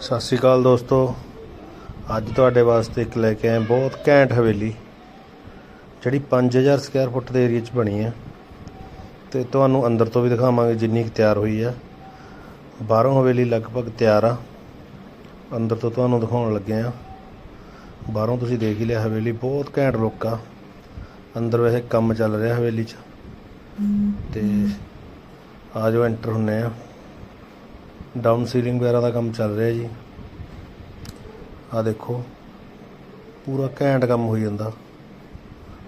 ਸਤਿ ਸ਼੍ਰੀ ਅਕਾਲ ਦੋਸਤੋ। ਅੱਜ ਤੁਹਾਡੇ ਵਾਸਤੇ ਇੱਕ ਲੈ ਕੇ ਆਏ ਬਹੁਤ ਘੈਂਟ ਹਵੇਲੀ, ਜਿਹੜੀ 5000 ਸਕੁਅਰ ਫੁੱਟ ਦੇ ਏਰੀਆ 'ਚ ਬਣੀ ਹੈ। ਤੇ ਤੁਹਾਨੂੰ ਅੰਦਰ ਤੋਂ ਵੀ ਦਿਖਾਵਾਂਗੇ ਜਿੰਨੀ ਕੁ ਤਿਆਰ ਹੋਈ ਆ ਬਾਹਰੋਂ ਹਵੇਲੀ ਲਗਭਗ ਤਿਆਰ ਆ। ਅੰਦਰ ਤੋਂ ਤੁਹਾਨੂੰ ਦਿਖਾਉਣ ਲੱਗੇ ਆ ਬਾਹਰੋਂ ਤੁਸੀਂ ਦੇਖ ਹੀ ਲਿਆ, ਹਵੇਲੀ ਬਹੁਤ ਘੈਂਟ ਲੁੱਕ ਆ। ਅੰਦਰ ਵੈਸੇ ਕੰਮ ਚੱਲ ਰਿਹਾ ਹਵੇਲੀ 'ਚ। ਤੇ ਆ ਜਾਓ ਐਂਟਰ ਹੁੰਨੇ ਆ। ਡਾਊਨ ਸੀਲਿੰਗ ਵਗੈਰਾ ਦਾ ਕੰਮ ਚੱਲ ਰਿਹਾ ਜੀ। ਆ ਦੇਖੋ, ਪੂਰਾ ਘੈਂਟ ਕੰਮ ਹੋਈ ਜਾਂਦਾ।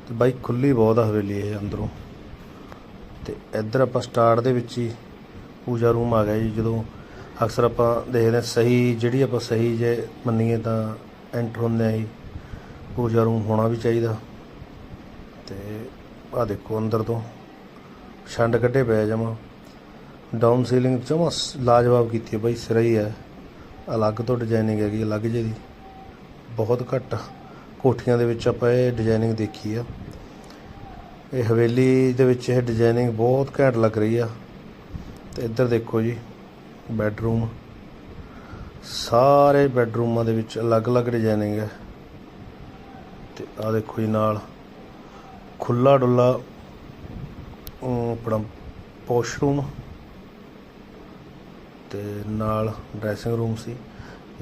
ਤੇ ਬਾਈ ਖੁੱਲੀ ਬਹੁਤ ਆ ਹਵੇਲੀ ਇਹ ਅੰਦਰੋਂ। ਤੇ ਇੱਧਰ ਆਪਾਂ ਸਟਾਰਟ ਦੇ ਵਿੱਚ ਹੀ ਪੂਜਾ ਰੂਮ ਆ ਗਿਆ ਜੀ, ਜਦੋਂ ਅਕਸਰ ਆਪਾਂ ਦੇਖਦੇ ਹਾਂ ਸਹੀ, ਜਿਹੜੀ ਆਪਾਂ ਸਹੀ ਜੇ ਮੰਨੀਏ ਤਾਂ ਐਂਟਰ ਹੁੰਦੇ ਆ ਜੀ। ਪੂਜਾ ਰੂਮ ਹੋਣਾ ਵੀ ਚਾਹੀਦਾ। ਤੇ ਆ ਦੇਖੋ ਅੰਦਰ ਤੋਂ, ਛੰਡ ਕੱਢੇ ਪਏ ਜਮਾ। ਡਾਊਨ ਸੀਲਿੰਗ ਜਮਾ ਲਾਜਵਾਬ ਕੀਤੀ ਹੈ ਬਾਈ, ਸਿਰਾ ਹੈ ਅਲੱਗ ਤੋਂ ਡਿਜ਼ਾਈਨਿੰਗ ਹੈਗੀ, ਅਲੱਗ ਜਿਹੀ ਬਹੁਤ ਘੱਟ ਕੋਠੀਆਂ ਦੇ ਵਿੱਚ ਆਪਾਂ ਇਹ ਡਿਜ਼ਾਈਨਿੰਗ ਦੇਖੀ ਆ। ਇਹ ਹਵੇਲੀ ਦੇ ਵਿੱਚ ਇਹ ਡਿਜ਼ਾਈਨਿੰਗ ਬਹੁਤ ਘੈਂਟ ਲੱਗ ਰਹੀ ਆ। ਤੇ ਇੱਧਰ ਦੇਖੋ ਜੀ ਬੈੱਡਰੂਮ ਸਾਰੇ ਬੈੱਡਰੂਮਾਂ ਦੇ ਵਿੱਚ ਅਲੱਗ-ਅਲੱਗ ਡਿਜ਼ਾਈਨਿੰਗ ਹੈ। ਤੇ ਆ ਦੇਖੋ ਜੀ ਨਾਲ ਖੁੱਲਾ ਡੁੱਲਾ ਆਪਣਾ ਪੋਸ਼ਰੂਮ ਤੇ ਨਾਲ ਡਰੈਸਿੰਗ ਰੂਮ ਸੀ।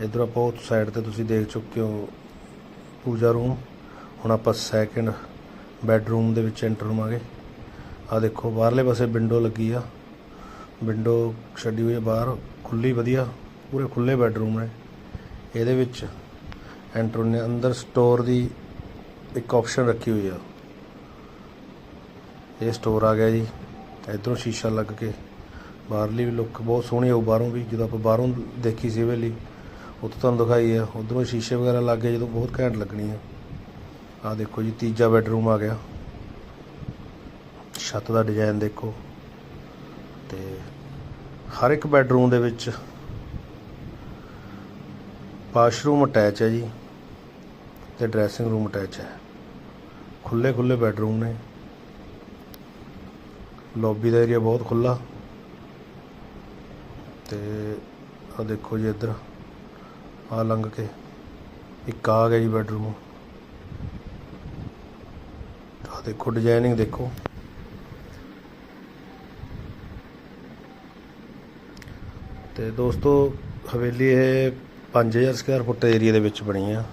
ਇਧਰ ਆਪਾਂ ਉਹ ਸਾਈਡ ਤੇ ਤੁਸੀਂ ਦੇਖ ਚੁੱਕੇ ਹੋ ਪੂਜਾ ਰੂਮ ਹੁਣ ਆਪਾਂ ਸੈਕਿੰਡ ਬੈੱਡਰੂਮ ਦੇ ਵਿੱਚ ਐਂਟਰ ਹੋਵਾਂਗੇ। ਆ ਦੇਖੋ, ਬਾਹਰਲੇ ਪਾਸੇ ਵਿੰਡੋ ਲੱਗੀ ਆ। ਵਿੰਡੋ ਛੱਡੀ ਹੋਈ ਆ ਬਾਹਰ। ਖੁੱਲੀ ਵਧੀਆ, ਪੂਰੇ ਖੁੱਲੇ ਬੈੱਡਰੂਮ ਨੇ। ਇਹਦੇ ਵਿੱਚ ਐਂਟਰ ਹੋਣੇ ਅੰਦਰ ਸਟੋਰ ਦੀ ਇੱਕ ਆਪਸ਼ਨ ਰੱਖੀ ਹੋਈ ਆ। ਇਹ ਸਟੋਰ ਆ ਗਿਆ ਜੀ। ਇਧਰੋਂ ਸ਼ੀਸ਼ਾ ਲੱਗ ਕੇ। ਬਾਹਰਲੀ ਵੀ ਲੁੱਕ ਬਹੁਤ ਸੋਹਣੀ ਆਉ ਬਾਹਰੋਂ ਵੀ, ਜਦੋਂ ਆਪਾਂ ਬਾਹਰੋਂ ਦੇਖੀ ਸੀ ਹਵੇਲੀ ਉੱਥੇ ਤੁਹਾਨੂੰ ਦਿਖਾਈ ਆ। ਉਧਰੋਂ ਸ਼ੀਸ਼ੇ ਵਗੈਰਾ ਲੱਗ ਗਏ, ਜਦੋਂ ਬਹੁਤ ਘੈਂਟ ਲੱਗਣੀ ਆ। ਆ ਦੇਖੋ ਜੀ, ਤੀਜਾ ਬੈੱਡਰੂਮ ਆ ਗਿਆ। ਛੱਤ ਦਾ ਡਿਜ਼ਾਈਨ ਦੇਖੋ। ਤੇ ਹਰ ਇੱਕ ਬੈੱਡਰੂਮ ਦੇ ਵਿੱਚ ਵਾਸ਼ਰੂਮ ਅਟੈਚ ਹੈ ਜੀ ਤੇ ਡਰੈਸਿੰਗ ਰੂਮ ਅਟੈਚ ਹੈ ਖੁੱਲੇ ਖੁੱਲੇ ਬੈੱਡਰੂਮ ਨੇ। ਲੌਬੀ ਦਾ ਏਰੀਆ ਬਹੁਤ ਖੁੱਲਾ ਤੇ ਆ ਦੇਖੋ ਜੀ ਇੱਧਰ ਆ ਲੰਘ ਕੇ, ਇੱਕ ਆ ਗਿਆ ਜੀ ਬੈਡਰੂਮ ਆ ਦੇਖੋ ਡਿਜ਼ਾਈਨਿੰਗ ਦੇਖੋ। ਤੇ ਦੋਸਤੋ, ਹਵੇਲੀ ਇਹ 5000 ਸਕੁਅਰ ਫੁੱਟ ਏਰੀਆ ਦੇ ਵਿੱਚ ਬਣੀ ਆ।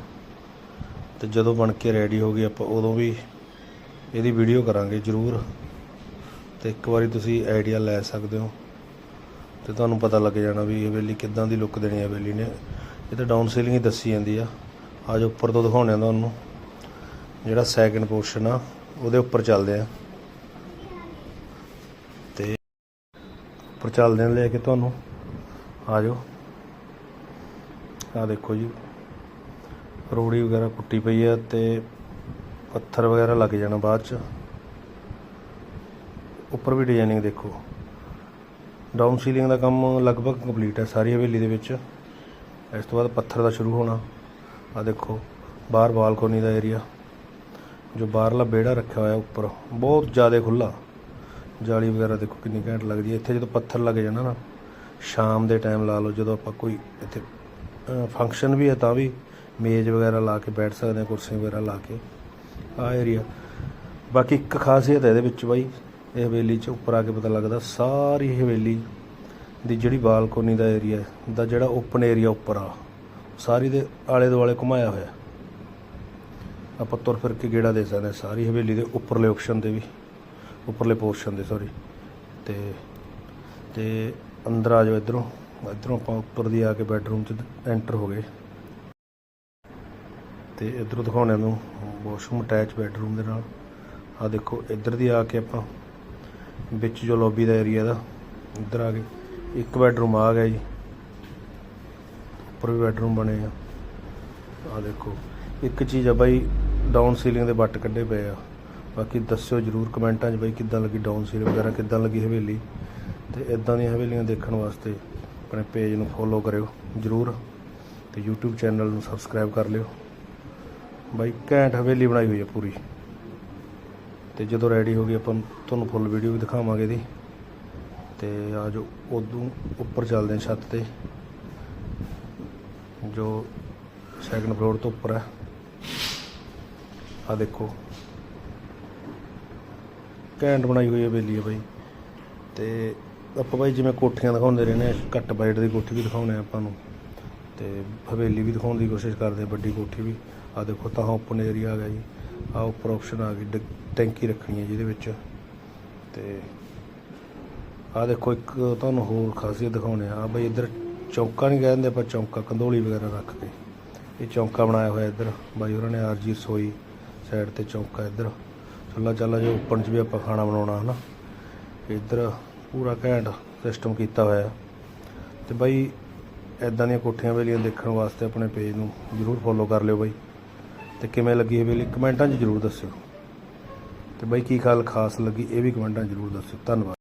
ਤੇ ਜਦੋਂ ਬਣ ਕੇ ਰੈਡੀ ਹੋ ਗਈ, ਆਪਾਂ ਉਦੋਂ ਵੀ ਇਹਦੀ ਵੀਡੀਓ ਕਰਾਂਗੇ ਜ਼ਰੂਰ। ਤੇ ਇੱਕ ਵਾਰੀ ਤੁਸੀਂ ਆਈਡੀਆ ਲੈ ਸਕਦੇ ਹੋ। ਤੇ ਤੁਹਾਨੂੰ ਪਤਾ ਲੱਗ ਜਾਣਾ ਵੀ ਇਹ ਹਵੇਲੀ ਕਿੱਦਾਂ ਦੀ ਲੁੱਕ ਦੇਣੀ ਹੈ ਹਵੇਲੀ ਨੇ। ਇਹ ਤਾਂ ਡਾਊਨ ਸੀਲਿੰਗ ਹੀ ਦੱਸੀ ਜਾਂਦੀ ਆ। ਅੱਜ ਉੱਪਰ ਤੋਂ ਦਿਖਾਉਣੇ ਆ ਤੁਹਾਨੂੰ। ਜਿਹੜਾ ਸੈਕਿੰਡ ਪੋਰਸ਼ਨ ਆ, ਉਹਦੇ ਉੱਪਰ ਚੱਲਦੇ ਆ। ਤੇ ਉੱਪਰ ਚੱਲਦੇ ਆ ਲੈ ਕੇ ਤੁਹਾਨੂੰ। ਆ ਜਾਓ। ਆ ਦੇਖੋ ਜੀ। ਰੋੜੀ ਵਗੈਰਾ ਕੁੱਟੀ ਪਈ ਆ ਤੇ ਪੱਥਰ ਵਗੈਰਾ ਲੱਗ ਜਾਣਾ ਬਾਅਦ ਚ। ਉੱਪਰ ਵੀ ਡਿਜ਼ਾਈਨਿੰਗ ਦੇਖੋ। ਡਾਊਨ ਸੀਲਿੰਗ ਦਾ ਕੰਮ ਲਗਭਗ ਕੰਪਲੀਟ ਹੈ, ਸਾਰੀ ਹਵੇਲੀ ਦੇ ਵਿੱਚ। ਇਸ ਤੋਂ ਬਾਅਦ ਪੱਥਰ ਦਾ ਸ਼ੁਰੂ ਹੋਣਾ। ਆ ਦੇਖੋ, ਬਾਹਰ ਬਾਲਕੋਨੀ ਦਾ ਏਰੀਆ ਜੋ ਬਾਹਰਲਾ ਵਿਹੜਾ ਰੱਖਿਆ ਹੋਇਆ ਉੱਪਰ, ਬਹੁਤ ਜ਼ਿਆਦਾ ਖੁੱਲਾ ਜਾਲੀ ਵਗੈਰਾ ਦੇਖੋ ਕਿੰਨੀ ਘੈਂਟ ਲੱਗਦੀ ਹੈ। ਇੱਥੇ ਜਦੋਂ ਪੱਥਰ ਲੱਗ ਜਾਣਾ ਨਾ, ਸ਼ਾਮ ਦੇ ਟਾਈਮ ਲਾ ਲਓ, ਜਦੋਂ ਆਪਾਂ ਕੋਈ ਇੱਥੇ ਫੰਕਸ਼ਨ ਵੀ ਹੈ ਤਾਂ ਵੀ ਮੇਜ਼ ਵਗੈਰਾ ਲਾ ਕੇ ਬੈਠ ਸਕਦੇ ਹਾਂ ਕੁਰਸੀ ਵਗੈਰਾ ਲਾ ਕੇ। ਆ ਏਰੀਆ ਬਾਕੀ ਇੱਕ ਖਾਸੀਅਤ ਹੈ ਇਹਦੇ ਵਿੱਚ ਬਾਈ ਇਹ ਹਵੇਲੀ 'ਚ ਉੱਪਰ ਆ ਕੇ ਪਤਾ ਲੱਗਦਾ ਸਾਰੀ ਹਵੇਲੀ ਦੀ ਜਿਹੜੀ ਬਾਲਕੋਨੀ ਦਾ ਏਰੀਆ ਦਾ ਜਿਹੜਾ ਓਪਨ ਏਰੀਆ ਉੱਪਰ ਆ, ਸਾਰੀ ਦੇ ਆਲੇ ਦੁਆਲੇ ਘੁਮਾਇਆ ਹੋਇਆ ਆਪਾਂ ਤੁਰ ਫਿਰ ਕੇ ਗੇੜਾ ਦੇ ਸਕਦੇ ਹਾਂ, ਸਾਰੀ ਹਵੇਲੀ ਦੇ ਉੱਪਰਲੇ ਆਪਸ਼ਨ ਦੇ ਵੀ, ਉੱਪਰਲੇ ਪੋਰਸ਼ਨ ਦੇ ਸੌਰੀ ਤੇ ਤੇ ਅੰਦਰ ਆ ਜਾਓ ਇਧਰੋਂ ਇਧਰੋਂ ਆਪਾਂ ਉੱਪਰ ਦੀ ਆ ਕੇ ਬੈੱਡਰੂਮ 'ਚ ਐਂਟਰ ਹੋ ਗਏ। ਤੇ ਇਧਰੋਂ ਦਿਖਾਉਣੇ ਨੂੰ ਵਾਸ਼ਰੂਮ ਅਟੈਚ ਬੈੱਡਰੂਮ ਦੇ ਨਾਲ। ਆ ਦੇਖੋ, ਇੱਧਰ ਦੀ ਆ ਕੇ ਆਪਾਂ ਵਿੱਚ ਜੋ ਲੌਬੀ ਦਾ ਏਰੀਆ ਦਾ ਇੱਧਰ ਆ ਗਏ ਇੱਕ ਬੈਡਰੂਮ ਆ ਗਿਆ ਜੀ। ਉੱਪਰ ਵੀ ਬੈਡਰੂਮ ਬਣੇ ਆ। ਆ ਦੇਖੋ, ਇੱਕ ਚੀਜ਼ ਆ ਬਾਈ ਡਾਊਨ ਸੀਲਿੰਗ ਦੇ ਬੱਟ ਕੱਢੇ ਪਏ ਆ। ਬਾਕੀ ਦੱਸਿਓ ਜਰੂਰ ਕਮੈਂਟਾਂ 'ਚ ਬਾਈ ਕਿੱਦਾਂ ਲੱਗੀ ਡਾਊਨ ਸੀਲਿੰਗ ਵਗੈਰਾ, ਕਿੱਦਾਂ ਲੱਗੀ ਹਵੇਲੀ? ਤੇ ਇਦਾਂ ਦੀਆਂ ਹਵੇਲੀਆਂ ਦੇਖਣ ਵਾਸਤੇ ਆਪਣੇ ਪੇਜ ਨੂੰ ਫੋਲੋ ਕਰਿਓ ਜਰੂਰ ਤੇ YouTube ਚੈਨਲ ਨੂੰ ਸਬਸਕ੍ਰਾਈਬ ਕਰ ਲਿਓ। ਬਾਈ, ਘੈਂਟ ਹਵੇਲੀ ਬਣਾਈ ਹੋਈ ਹੈ ਪੂਰੀ। ਤੇ ਜਦੋਂ ਰੈਡੀ ਹੋ ਗਈ, ਆਪਾਂ ਤੁਹਾਨੂੰ ਫੁੱਲ ਵੀਡੀਓ ਵੀ ਦਿਖਾਵਾਂਗੇ ਇਹਦੀ। ਤੇ ਆ ਜੋ ਉਦੋਂ ਉੱਪਰ ਚੱਲਦੇ ਹਾਂ ਛੱਤ ਤੇ। ਜੋ ਸੈਕੰਡ ਫਲੋਰ ਤੋਂ ਉੱਪਰ ਹੈ ਆ ਦੇਖੋ। ਘੈਂਟ ਬਣਾਈ ਹੋਈ ਹੈ ਹਵੇਲੀ ਹੈ ਬਾਈ। ਤੇ ਆਪਾਂ ਬਾਈ ਜਿਵੇਂ ਕੋਠੀਆਂ ਦਿਖਾਉਂਦੇ ਰਹਿੰਦੇ ਹਾਂ ਘੱਟ ਬਾਈਟ ਦੀ ਕੋਠੀ ਵੀ ਦਿਖਾਉਂਦੇ ਆ ਆਪਾਂ ਨੂੰ। ਤੇ ਹਵੇਲੀ ਵੀ ਦਿਖਾਉਣ ਦੀ ਕੋਸ਼ਿਸ਼ ਕਰਦੇ ਹਾਂ ਵੱਡੀ ਕੋਠੀ ਵੀ। ਆ ਦੇਖੋ ਤਾਂ ਓਪਨ ਏਰੀਆ ਆ ਗਿਆ ਜੀ। ਆ ਉੱਪਰ ਆਪਸ਼ਨ ਆ ਗਈ ਡ- ਟੈਂਕੀ ਰੱਖਣੀ ਹੈ ਜਿਹਦੇ ਵਿੱਚ। ਤੇ ਆ ਦੇਖੋ, ਇੱਕ ਤੁਹਾਨੂੰ ਹੋਰ ਖਾਸੀਅਤ ਦਿਖਾਉਣੇ ਆ ਬਈ ਇੱਧਰ ਚੌਂਕਾ ਨਹੀਂ ਕਹਿੰਦੇ ਆਪਾਂ, ਚੌਂਕਾ ਕੰਦੋਲੀ ਵਗੈਰਾ ਰੱਖ ਕੇ। ਇਹ ਚੌਂਕਾ ਬਣਾਇਆ ਹੋਇਆ ਇੱਧਰ। ਬਾਈ ਉਹਨਾਂ ਨੇ ਆਰਜੀ ਰਸੋਈ ਸਾਈਡ ਤੇ ਚੌਂਕਾ ਇੱਧਰ। ਚੁੱਲ੍ਹਾ ਚਾਲਾ ਜੋ ਓਪਨ 'ਚ ਵੀ ਆਪਾਂ ਖਾਣਾ ਬਣਾਉਣਾ, ਹਨਾ? ਇੱਧਰ ਪੂਰਾ ਘੈਂਟ ਸਿਸਟਮ ਕੀਤਾ ਹੋਇਆ। ਤੇ ਬਾਈ ਐਦਾਂ ਦੀਆਂ ਕੋਠੀਆਂ ਵੇਲੀਆਂ ਦੇਖਣ ਵਾਸਤੇ ਆਪਣੇ ਪੇਜ ਨੂੰ ਜਰੂਰ ਫੋਲੋ ਕਰ ਲਿਓ ਬਾਈ। ਤੇ ਕਿਵੇਂ ਲੱਗੀ ਹਵੇਲੀ ਕਮੈਂਟਾਂ 'ਚ ਜਰੂਰ ਦੱਸਿਓ। ਤੇ ਬਾਈ ਕੀ ਗੱਲ ਖਾਸ ਲੱਗੀ ਇਹ ਵੀ ਕਮੈਂਟਾਂ ਜਰੂਰ ਦੱਸਿਓ। ਧੰਨਵਾਦ।